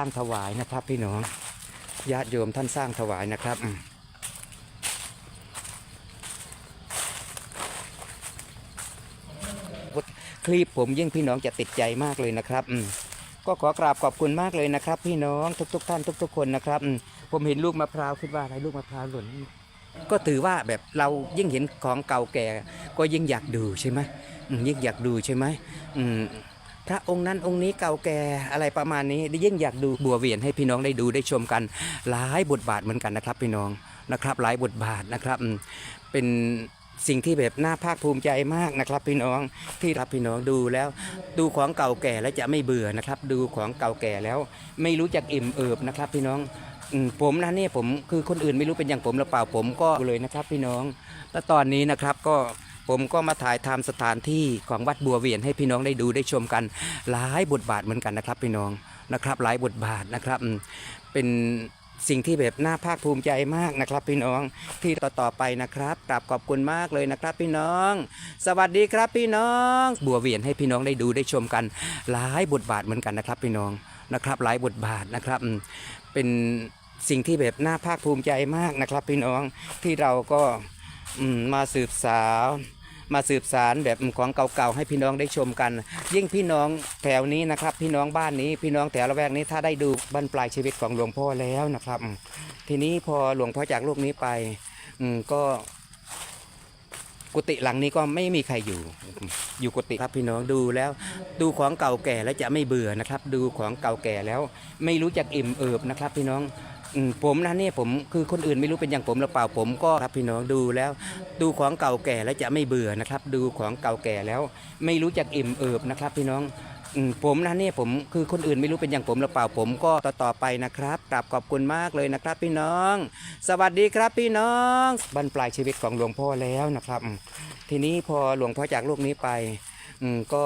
สร้างถวายนะครับ พี่น้องญาติโยมท่านสร้างถวายนะครับคลิปผมยิ่งพี่น้องจะติดใจมากเลยนะครับก็ขอกราบขอบคุณมากเลยนะครับ พี่น้องทุกๆท่านทุก ๆ คนนะครับผมเห็นลูกมะพร้าวคิดว่าอะไรลูกมะพร้าวหล่นก็ถือว่าแบบเรายิ่งเห็นของเก่าแก่ ก็ยิ่งอยากดูใช่ไหมอืมยิ่งอยากดูใช่ไหมอืม พระองค์นั้นองค์นี้เก่าแก่อะไรประมาณนี้ยิ่งอยากดูบัวเวียนให้พี่น้องได้ดูได้ชมกันหลายบทบาทเหมือนกันนะครับพี่น้องนะครับ หลายบทบาทนะครับเป็นสิ่งที่แบบน่าภาคภูมิใจมากนะครับ พี่น้องที่รับพี่น้องดูแล้ว ดูของเก่าแก่แล้วจะไม่เบื่อนะครับ ดูของเก่าแก่แล้ว ไม่รู้จักอิ่มเอิบนะครับ พี่น้องผมนะเนี่ยผมคือคนอื่นไม่รู้เป็นอย่างผมหรือเปล่าผมก็เลยนะครับ พี่น้องแล้วตอนนี้นะครับก็ ผมก็มาถ่ายทำสถานที่ของวัดบัวเวียนให้พี่น้องได้ดูได้ชมกันหลายบทบาทเหมือนกันนะครับพี่น้องนะครับ หลายบทบาทนะครับ เป็นสิ่งที่แบบน่าภาคภูมิใจมากนะครับ พี่น้องที่ต่อต่อไปนะครับกราบขอบคุณมากเลยนะครับ พี่น้อง สวัสดีครับพี่น้อง บัวเวียนให้พี่น้องได้ดูได้ชมกัน หลายบทบาทเหมือนกันนะครับพี่น้องนะครับ หลายบทบาทนะครับ เป็นสิ่งที่แบบน่าภาคภูมิใจมากนะครับ พี่น้องที่เราก็มาสืบสาว มาสืบสารแบบของเก่าๆให้พี่น้องได้ชมกัน ยิ่งพี่น้องแถวนี้นะครับ พี่น้องบ้านนี้พี่น้องแถวละแวกนี้ถ้าได้ดูบรรปลายชีวิตของหลวงพ่อแล้วนะครับ ทีนี้พอหลวงพ่อจากโลกนี้ไปอืก็กุฏิหลังนี้ก็ไม่มีใครอยู่ อยู่กุฏิครับพี่น้องดูแล้ว ดูของเก่าแก่แล้วจะไม่เบื่อนะครับ ดูของเก่าแก่แล้ว ไม่รู้จักอิ่มเอิบนะครับ พี่น้อง อืมผมนะเนี่ยผมคือคนอื่นไม่รู้เป็นอย่างผมหรือเปล่าผมก็ครับพี่น้องดูแล้ว ดูของเก่าแก่แล้วจะไม่เบื่อนะครับ ดูของเก่าแก่แล้ว ไม่รู้จักอิ่มเอิบนะครับ พี่น้องอืมผมนะเนี่ยผมคือคนอื่นไม่รู้เป็นอย่างผมหรือเปล่าผมก็ต่อต่อไปนะครับกราบขอบคุณมากเลยนะครับ พี่น้อง สวัสดีครับพี่น้องบรรปลายชีวิตของหลวงพ่อแล้วนะครับ ทีนี้พอหลวงพ่อจากโลกนี้ไปอืมก็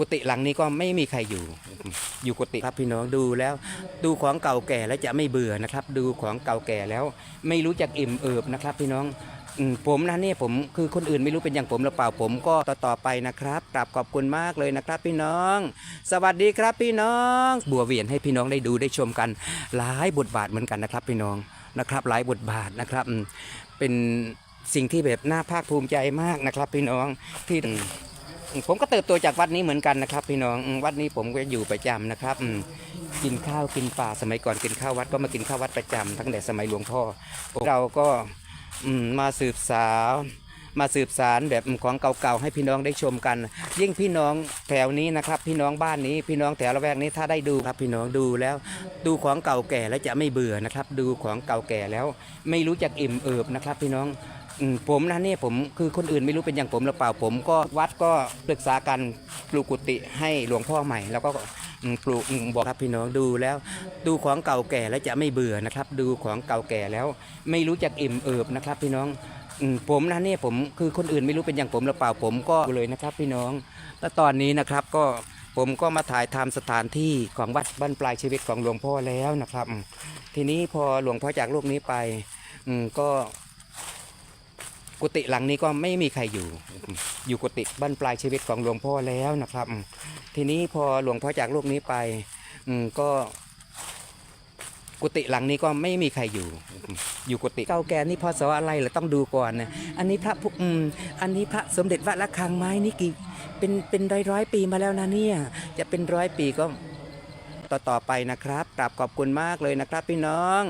กุฏิหลังนี้ก็ไม่มีใครอยู่ อยู่กุฏิครับพี่น้องดูแล้ว ดูของเก่าแก่แล้วจะไม่เบื่อนะครับ ดูของเก่าแก่แล้ว ไม่รู้จักอิ่มเอิบนะครับ พี่น้องผมนะเนี่ยผมคือคนอื่นไม่รู้เป็นอย่างผมหรือเปล่าผมก็ต่อต่อไปนะครับกราบขอบคุณมากเลยนะครับ พี่น้อง สวัสดีครับพี่น้อง บัวเวียนให้พี่น้องได้ดูได้ชมกัน หลายบทบาทเหมือนกันนะครับ พี่น้องนะครับ หลายบทบาทนะครับ เป็นสิ่งที่แบบน่าภาคภูมิใจมากนะครับ พี่น้องที่ ผมก็เติบโตจากวัดนี้เหมือนกันนะครับ พี่น้องวัดนี้ผมก็อยู่ประจำนะครับกินข้าวกินปลาสมัยก่อนกินข้าววัดก็มากินข้าววัดประจำตั้งแต่สมัยหลวงพ่อเราก็มาสืบสาวมาสืบสารแบบของเก่าๆให้พี่น้องได้ชมกัน ยิ่งพี่น้องแถวนี้นะครับ พี่น้องบ้านนี้ พี่น้องแถวละแวกนี้ถ้าได้ดูครับพี่น้องดูแล้ว ดูของเก่าแก่แล้วจะไม่เบื่อนะครับ ดูของเก่าแก่แล้ว ไม่รู้จักอิ่มเอิบนะครับ พี่น้อง อืมผมนะเนี่ยผมคือคนอื่นไม่รู้เป็นอย่างผมหรือเปล่าผมก็วัดก็ปรึกษากันปลูกกุฏิให้หลวงพ่อใหม่ แล้วก็อืมปลูกอืมบอกครับพี่น้องดูแล้ว ดูของเก่าแก่แล้วจะไม่เบื่อนะครับ ดูของเก่าแก่แล้ว ไม่รู้จักอิ่มเอิบนะครับ พี่น้องอืมผมนะเนี่ยผมคือคนอื่นไม่รู้เป็นอย่างผมหรือเปล่าผมก็เลยนะครับ พี่น้อง แล้วตอนนี้นะครับก็ผมก็มาถ่ายทำสถานที่ของวัดบ้านปลายชีวิตของหลวงพ่อแล้วนะครับอืมทีนี้พอหลวงพ่อจากโลกนี้ไปอืมก็ กุฏิหลังนี้ก็ไม่มีใครอยู่ อยู่กุฏิบ้านปลายชีวิตของหลวงพ่อแล้วนะครับ ทีนี้พอหลวงพ่อจากโลกนี้ไปก็ กุฏิหลังนี้ก็ไม่มีใครอยู่ อยู่กุฏิเก่าแก่นี่พศอะไรเหราต้องดูก่อนนะอันนี้พระอืมอันนี้พระสมเด็จวัดระฆังไม้นี่กี่เป็นเป็นร้อยร้อยปีมาแล้วนะเนี่ย จะเป็นร้อยปีก็ต่อต่อไปนะครับกราบขอบคุณมากเลยนะครับ พี่น้อง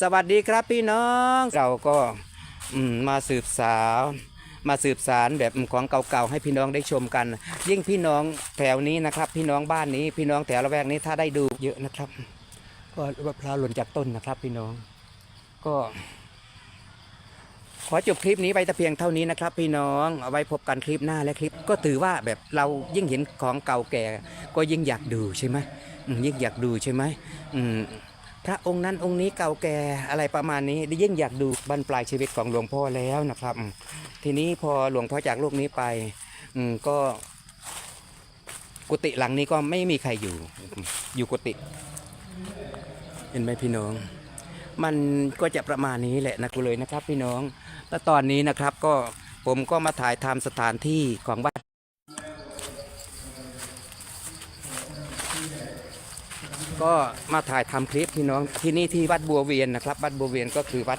สวัสดีครับพี่น้องเราก็ มาสืบสาวมาสืบสารแบบของเก่าๆให้พี่น้องได้ชมกัน ยิ่งพี่น้องแถวนี้นะครับ พี่น้องบ้านนี้ พี่น้องแถวละแวกนี้ถ้าได้ดูเยอะนะครับ ก็มะพร้าวหล่นจากต้นนะครับ พี่น้อง ก็ ขอจบคลิปนี้ไปแต่เพียงเท่านี้นะครับ พี่น้องเอาไว้พบกันคลิปหน้าและคลิป ก็ถือว่าแบบเรายิ่งเห็นของเก่าแก่ ก็ยิ่งอยากดูใช่ไหมอืมยิ่งอยากดูใช่ไหมอืม พระองค์นั้นองค์นี้เก่าแก่อะไรประมาณนี้ยิ่งอยากดูบรรปลายชีวิตของหลวงพ่อแล้วนะครับ ทีนี้พอหลวงพ่อจากโลกนี้ไปอก็กุฏิหลังนี้ก็ไม่มีใครอยู่ อยู่กุฏิเห็นไหมพี่น้อง มันก็จะประมาณนี้แหละนะกูเลยนะครับ พี่น้อง แล้วตอนนี้นะครับก็ผมก็มาถ่ายทำสถานที่ของวัด ก็มาถ่ายทำคลิปพี่น้องที่นี่ที่วัดบัวเวียนนะครับวัดบัวเวียนก็คือวัด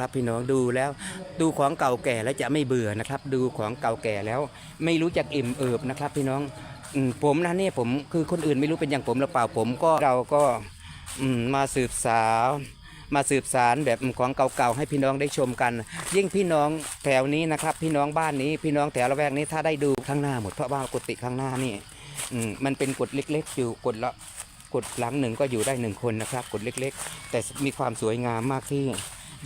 ครับพี่น้องดูแล้ว ดูของเก่าแก่แล้วจะไม่เบื่อนะครับ ดูของเก่าแก่แล้ว ไม่รู้จักอิ่มเอิบนะครับ พี่น้องผมนะเนี่ยผมคือคนอื่นไม่รู้เป็นอย่างผมหรือเปล่าผมก็เราก็มาสืบสาวมาสืบสารแบบของเก่าๆให้พี่น้องได้ชมกัน ยิ่งพี่น้องแถวนี้นะครับ พี่น้องบ้านนี้ พี่น้องแถวละแวกนี้ถ้าได้ดูข้างหน้าหมดเพราะว่ากุฏิข้างหน้านี่มันเป็นกุฏเล็ก ๆ อยู่กุฏละ กดหลังหนึ่งก็อยู่ได้หนึ่งคนนะครับ กดเล็กๆ แต่มีความสวยงามมากที่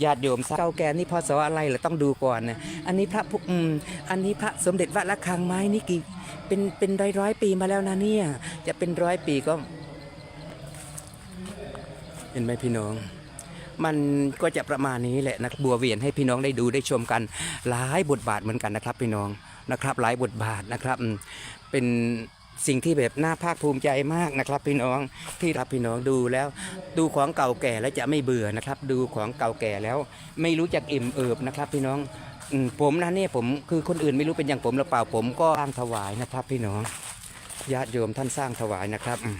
ญาติโยมเก่าแก่นี่พศอะไรเราต้องดูก่อนนะอันนี้พระพุอืมอันนี้พระสมเด็จวัดระฆังไม้นี่กี่เป็นเป็นร้อยร้อยปีมาแล้วนะเนี่ย จะเป็นร้อยปีก็เห็นไหมพี่น้อง มันก็จะประมาณนี้แหละนะบัวเวียนให้พี่น้องได้ดูได้ชมกันหลายบทบาทเหมือนกันนะครับพี่น้องนะครับ หลายบทบาทนะครับ เป็น สิ่งที่แบบน่าภาคภูมิใจมากนะครับ พี่น้องที่รับพี่น้องดูแล้ว ดูของเก่าแก่แล้วจะไม่เบื่อนะครับ ดูของเก่าแก่แล้ว ไม่รู้จักอิ่มเอิบนะครับ พี่น้องอผมนะเนี่ยผมคือคนอื่นไม่รู้เป็นอย่างผมหรือเปล่าผมก็สร้างถวายนะครับ พี่น้องญาติโยมท่านสร้างถวายนะครับอืม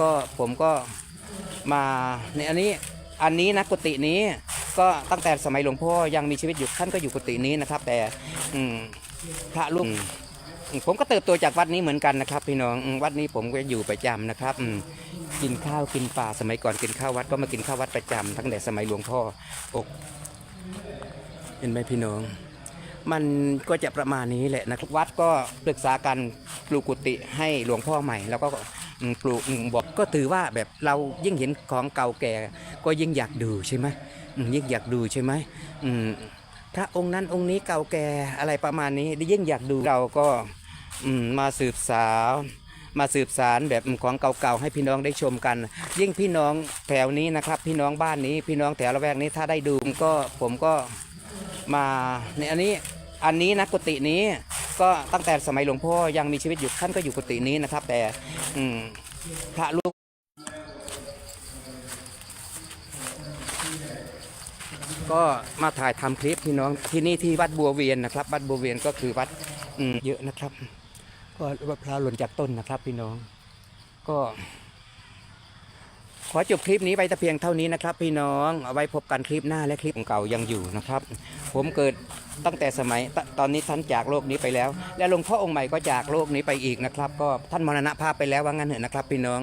ก็ผมก็มาในอันนี้อันนี้นะกุฏินี้ ก็ตั้งแต่สมัยหลวงพ่อยังมีชีวิตอยู่ท่านก็อยู่กุฏินี้นะครับ แต่พระลุงผมก็เติบโตจากวัดนี้เหมือนกันนะครับ พี่น้องวัดนี้ผมก็อยู่ประจำนะครับกินข้าวกินปลาสมัยก่อนกินข้าววัดก็มากินข้าววัดประจำตั้งแต่สมัยหลวงพ่ออกเห็นไหมพี่น้อง มันก็จะประมาณนี้แหละนะครับวัดก็ปรึกษากันปลูกกุฏิให้หลวงพ่อใหม่ แล้วก็ ปลูกบอกก็ถือว่าแบบเรายิ่งเห็นของเก่าแก่ ก็ยิ่งอยากดูใช่ไหมยิ่งอยากดูใช่ไหมพระองค์นั้นองค์นี้เก่าแก่อะไรประมาณนี้ยิ่งอยากดูเราก็มมาสืบสาวมาสืบสารแบบของเก่าๆให้พี่น้องได้ชมกัน ยิ่งพี่น้องแถวนี้นะครับ พี่น้องบ้านนี้ พี่น้องแถวละแวกนี้ถ้าได้ดูก็ผมก็มาในอันนี้อันนี้นะกุฏินี้ ก็ตั้งแต่สมัยหลวงพ่อยังมีชีวิตอยู่ท่านก็อยู่กุฏินี้นะครับ แต่อืพระลูกก็มาถ่ายทำคลิปพี่น้องที่นี่ที่วัดบัวเวียนนะครับ วัดบัวเวียนก็คือวัดอืเยอะนะครับ ก็วัดพระหล่นจากต้นนะครับ พี่น้องก็ ขอจบคลิปนี้ไปแต่เพียงเท่านี้นะครับ พี่น้องเอาไว้พบกันคลิปหน้าและคลิปเก่ายังอยู่นะครับ ผมเกิดตั้งแต่สมัยตตอนนี้ท่านจากโลกนี้ไปแล้ว และหลวงพ่อองค์ใหม่ก็จากโลกนี้ไปอีกนะครับ ก็ท่านมรณภาพไปแล้วว่างั้นเถอะนะครับ พี่น้อง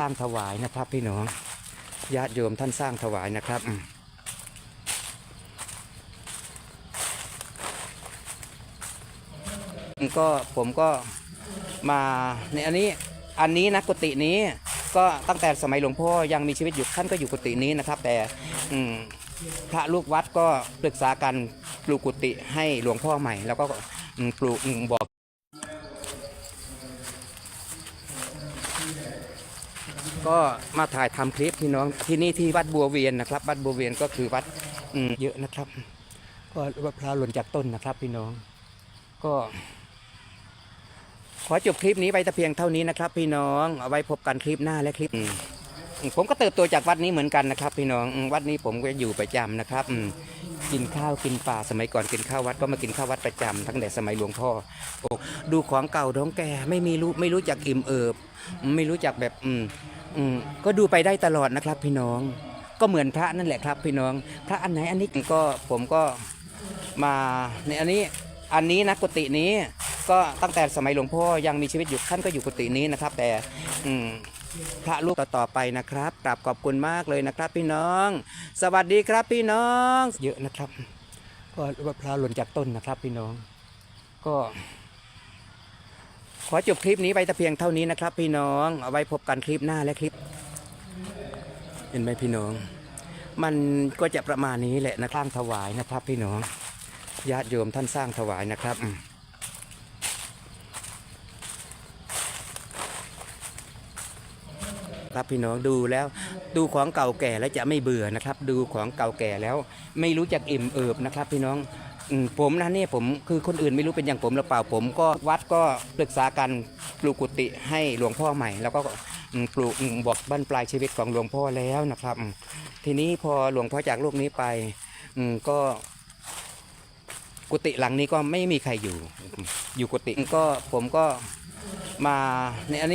สร้างถวายนะครับ พี่น้องญาติโยมท่านสร้างถวายนะครับอืมก็ผมก็มาในอันนี้อันนี้นะกุฏินี้ ก็ตั้งแต่สมัยหลวงพ่อยังมีชีวิตอยู่ท่านก็อยู่กุฏินี้นะครับ แต่พระลูกวัดก็ปรึกษากันปลูกกุฏิให้หลวงพ่อใหม่ แล้วก็ปลูกบอกก็มาถ่ายทำคลิปพี่น้องที่นี่ที่วัดบัวเวียนนะครับวัดบัวเวียนก็คือวัดอืเยอะนะครับ ก็มะพร้าวหล่นจากต้นนะครับ พี่น้อง ก็ อจบคลิปนี้ไปแต่เพียงเท่านี้นะครับ พี่น้องเอาไว้พบกันคลิปหน้าและคลิปอืมผมก็เติบโตจากวัดนี้เหมือนกันนะครับ พี่น้องอืมวัดนี้ผมก็อยู่ประจำนะครับอืมกินข้าวกินปลาสมัยก่อนกินข้าววัดก็มากินข้าววัดประจำตั้งแต่สมัยหลวงพ่อโอ้ดูของเก่าท้องแก่ไม่มีรู้ไม่รู้จักอิ่มเอิบ ไม่รู้จักแบบอืมอืมก็ดูไปได้ตลอดนะครับ พี่น้องก็เหมือนพระนั่นแหละครับ พี่น้องพระอันไหนอันนี้ก็ผมก็มาในอันนี้อันนี้นะกุฏินี้ ก็ตั้งแต่สมัยหลวงพ่อยังมีชีวิตอยู่ท่านก็อยู่กุฏินี้นะครับ แต่อืพระลูกต่อๆไปนะครับกราบขอบคุณมากเลยนะครับ พี่น้อง สวัสดีครับพี่น้อง เยอะนะครับ ก็พร้าวหล่นจากต้นนะครับพี่น้อง ก็ ขอจบคลิปนี้ไปแต่เพียงเท่านี้นะครับ พี่น้องเอาไว้พบกันคลิปหน้าและคลิป เห็นไหมพี่น้อง มันก็จะประมาณนี้แหละนะสร้างถวายนะครับ พี่น้องญาติโยมท่านสร้างถวายนะครับ ครับพี่น้องดูแล้วดูของเก่าแก่แล้วจะไม่เบื่อนะครับ ดูของเก่าแก่แล้ว ไม่รู้จักอิ่มเอิบนะครับ พี่น้องผมนะเนี่ยผมคือคนอื่นไม่รู้เป็นอย่างผมหรือเปล่าผม ก็วัดก็ปรึกษากันปลูกกุฏิให้หลวงพ่อใหม่ แล้วก็ปลูกบอกบ้านปลายชีวิตของหลวงพ่อแล้วนะครับ ทีนี้พอหลวงพ่อจากโลกนี้ไปก็กุฏิหลังนี้ก็ไม่มีใครอยู่ อยู่กุฏิก็ผมก็มาในอันนี้